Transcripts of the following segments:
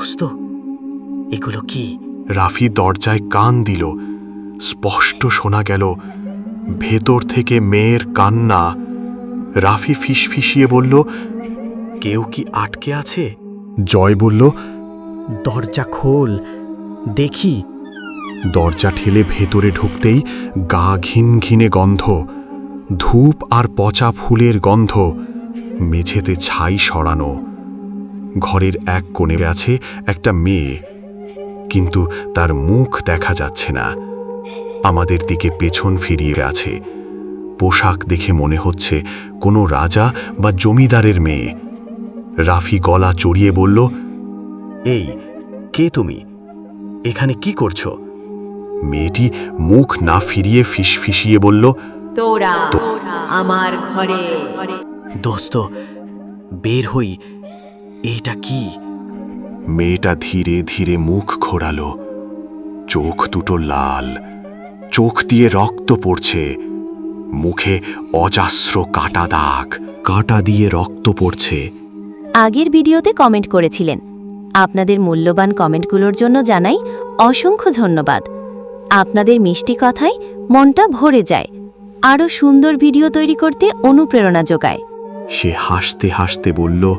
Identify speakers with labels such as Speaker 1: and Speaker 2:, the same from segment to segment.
Speaker 1: দোস্ত এগুলো কি?
Speaker 2: রাফি দরজায় কান দিল। স্পষ্ট শোনা গেল ভেতর থেকে মেয়ের কান্না। রাফি ফিসফিসিয়ে বলল
Speaker 1: কেউ কি আটকে আছে?
Speaker 2: জয় বলল
Speaker 1: দরজা খোল দেখি।
Speaker 2: দরজা ঠেলে ভেতরে ঢুকতেই গা ঘিন ঘিনে গন্ধ ধূপ আর পচা ফুলের গন্ধ মেঝেতে ছাই সরানো। ঘরের এক কোণে আছে একটা মেয়ে। কিন্তু তার মুখ দেখা যাচ্ছে না। আমাদের দিকে পেছন ফিরিয়ে আছে। পোশাক দেখে মনে হচ্ছে কোনো রাজা বা জমিদারের মেয়ে। রাফি গলা চড়িয়ে বলল
Speaker 1: এই কে তুমি? এখানে কি করছ?
Speaker 2: মেয়েটি মুখ না ফিরিয়ে ফিসফিসিয়ে বলল
Speaker 3: তোরা আমার ঘরে।
Speaker 1: দোস্ত বের হই। এটা কি?
Speaker 2: মেয়েটা ধীরে ধীরে মুখ ঘোরালো চোখ দুটো লাল। চোখ দিয়ে রক্ত পড়ছে। মুখে অজাস্র কাটা দাগ। কাটা দিয়ে রক্ত পড়ছে।
Speaker 4: আগের ভিডিওতে কমেন্ট করেছিলেন। আপনাদের মূল্যবান কমেন্টগুলোর জন্য জানাই অসংখ্য ধন্যবাদ। আপনাদের মিষ্টি কথায় মনটা ভরে যায়। আরও সুন্দর ভিডিও তৈরি করতে অনুপ্রেরণা যোগায়।
Speaker 2: সে হাসতে হাসতে বলল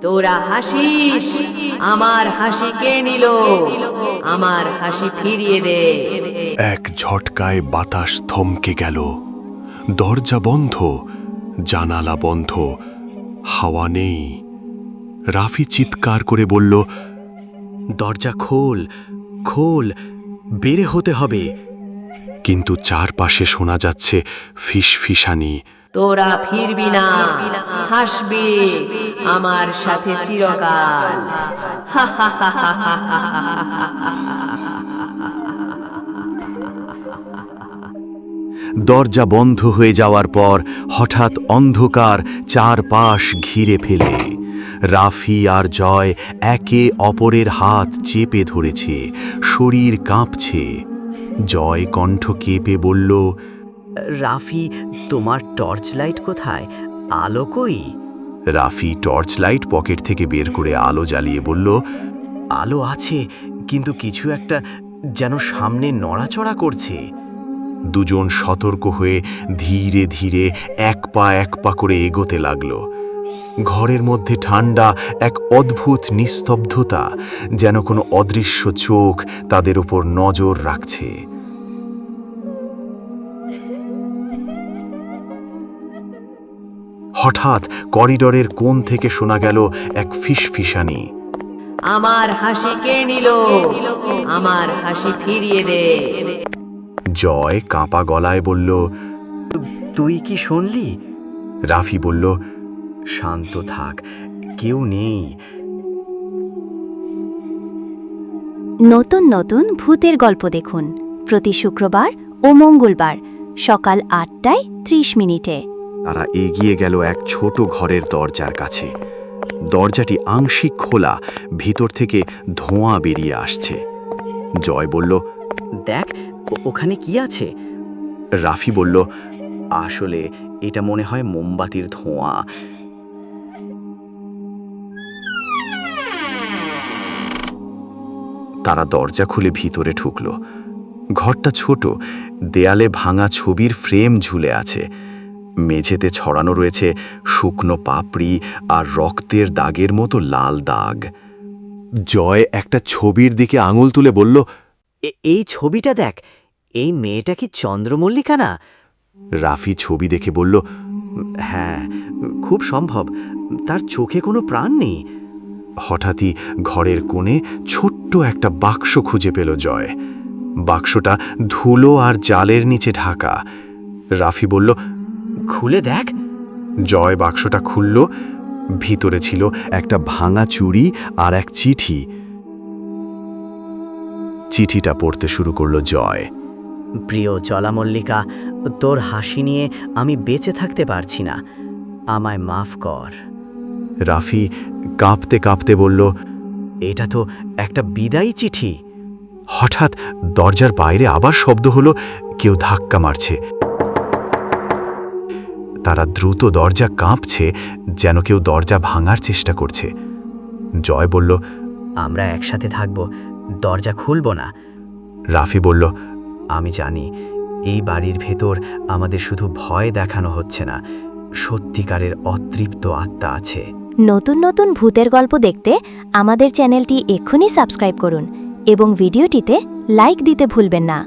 Speaker 3: তোরা হাসিস আমার হাসি কে নিল? আমার হাসি ফিরিয়ে দে।
Speaker 2: এক ঝটকায় বাতাস থমকে গেল। দরজা বন্ধ জানালা বন্ধ হাওয়া নেই। রাফি চিৎকার করে বলল
Speaker 1: দরজা খোল খোল বেড়ে হতে হবে।
Speaker 2: কিন্তু চারপাশে শোনা যাচ্ছে ফিসফিসানি।
Speaker 3: তোরা ফিরবি না হাসবি। আমার সাথে চিরকাল
Speaker 1: দরজা বন্ধ হয়ে যাওয়ার পর হঠাৎ অন্ধকার চারপাশ ঘিরে ফেলে রাফি আর জয় একে অপরের হাত চেপে ধরেছে শরীর কাঁপছে জয় কণ্ঠ কেঁপে বলল
Speaker 5: রাফি তোমার টর্চ লাইট কোথায় আলো কই
Speaker 2: রাফি টর্চ লাইট পকেট থেকে বের করে আলো জ্বালিয়ে বলল,
Speaker 1: আলো আছে, কিন্তু কিছু একটা যেন সামনে নড়াচড়া করছে।
Speaker 2: দুজন সতর্ক হয়ে ধীরে ধীরে এক পা এক পা করে এগোতে লাগল। ঘরের মধ্যে ঠান্ডা এক অদ্ভুত নিস্তব্ধতা যেন কোনো অদৃশ্য চোখ তাদের উপর নজর রাখছে। হঠাৎ করিডরের কোণ থেকে শোনা গেল এক ফিসফিসানি।
Speaker 3: আমার হাসি কে নিল? আমার হাসি ফিরিয়ে দে।
Speaker 2: জয় কাঁপা গলায় বলল
Speaker 5: তুই কি শুনলি?
Speaker 2: রাফি বলল
Speaker 1: শান্ত থাক কেউ নেই।
Speaker 4: নতুন নতুন ভূতের গল্প দেখুন প্রতি শুক্রবার ও মঙ্গলবার সকাল আটটায় ত্রিশ মিনিটে।
Speaker 2: তারা এগিয়ে গেল এক ছোট ঘরের দরজার কাছে। দরজাটি আংশিক খোলা ভিতর থেকে ধোঁয়া বেরিয়ে আসছে। জয় বলল
Speaker 5: দেখ ওখানে কি আছে?
Speaker 2: রাফি বলল
Speaker 1: আসলে এটা মনে হয় মোমবাতির ধোঁয়া।
Speaker 2: তারা দরজা খুলে ভিতরে ঢুকল। ঘরটা ছোট দেয়ালে ভাঙা ছবির ফ্রেম ঝুলে আছে। মেঝেতে ছড়ানো রয়েছে শুকনো পাপড়ি আর রক্তের দাগের মতো লাল দাগ। জয় একটা ছবির দিকে আঙুল তুলে বলল
Speaker 5: এ- এই ছবিটা দেখ এই মেয়েটা কি চন্দ্রমল্লিকা না
Speaker 2: রাফি ছবি দেখে বলল
Speaker 1: হ্যাঁ খুব সম্ভব তার চোখে কোনো প্রাণ নেই।
Speaker 2: হঠাৎই ঘরের কোণে ছোট্ট একটা বাক্স খুঁজে পেল জয়। বাক্সটা ধুলো আর জালের নিচে ঢাকা। রাফি বলল
Speaker 1: খুলে দেখ।
Speaker 2: জয় বাক্সটা খুলল ভিতরে ছিল একটা ভাঙা চুড়ি আর এক চিঠি। চিঠিটা পড়তে শুরু করল জয়।
Speaker 5: প্রিয় চলামল্লিকা তোর হাসি নিয়ে আমি বেঁচে থাকতে পারছি না। আমায় মাফ কর।
Speaker 2: রাফি কাঁপতে কাঁপতে বলল
Speaker 1: এটা তো একটা বিদায়ী চিঠি।
Speaker 2: হঠাৎ দরজার বাইরে আবার শব্দ হলো কেউ ধাক্কা মারছে। তারা দ্রুত দরজা কাঁপছে যেন কেউ দরজা ভাঙার চেষ্টা করছে। জয় বলল
Speaker 1: আমরা একসাথে থাকব দরজা খুলব না।
Speaker 2: রাফি বলল
Speaker 1: আমি জানি এই বাড়ির ভেতর আমাদের শুধু ভয় দেখানো হচ্ছে না সত্যিকারের অতৃপ্ত আত্মা আছে।
Speaker 4: নতুন নতুন ভূতের গল্প দেখতে আমাদের চ্যানেলটি এক্ষুনি সাবস্ক্রাইব করুন এবং ভিডিওটিতে লাইক দিতে ভুলবেন না।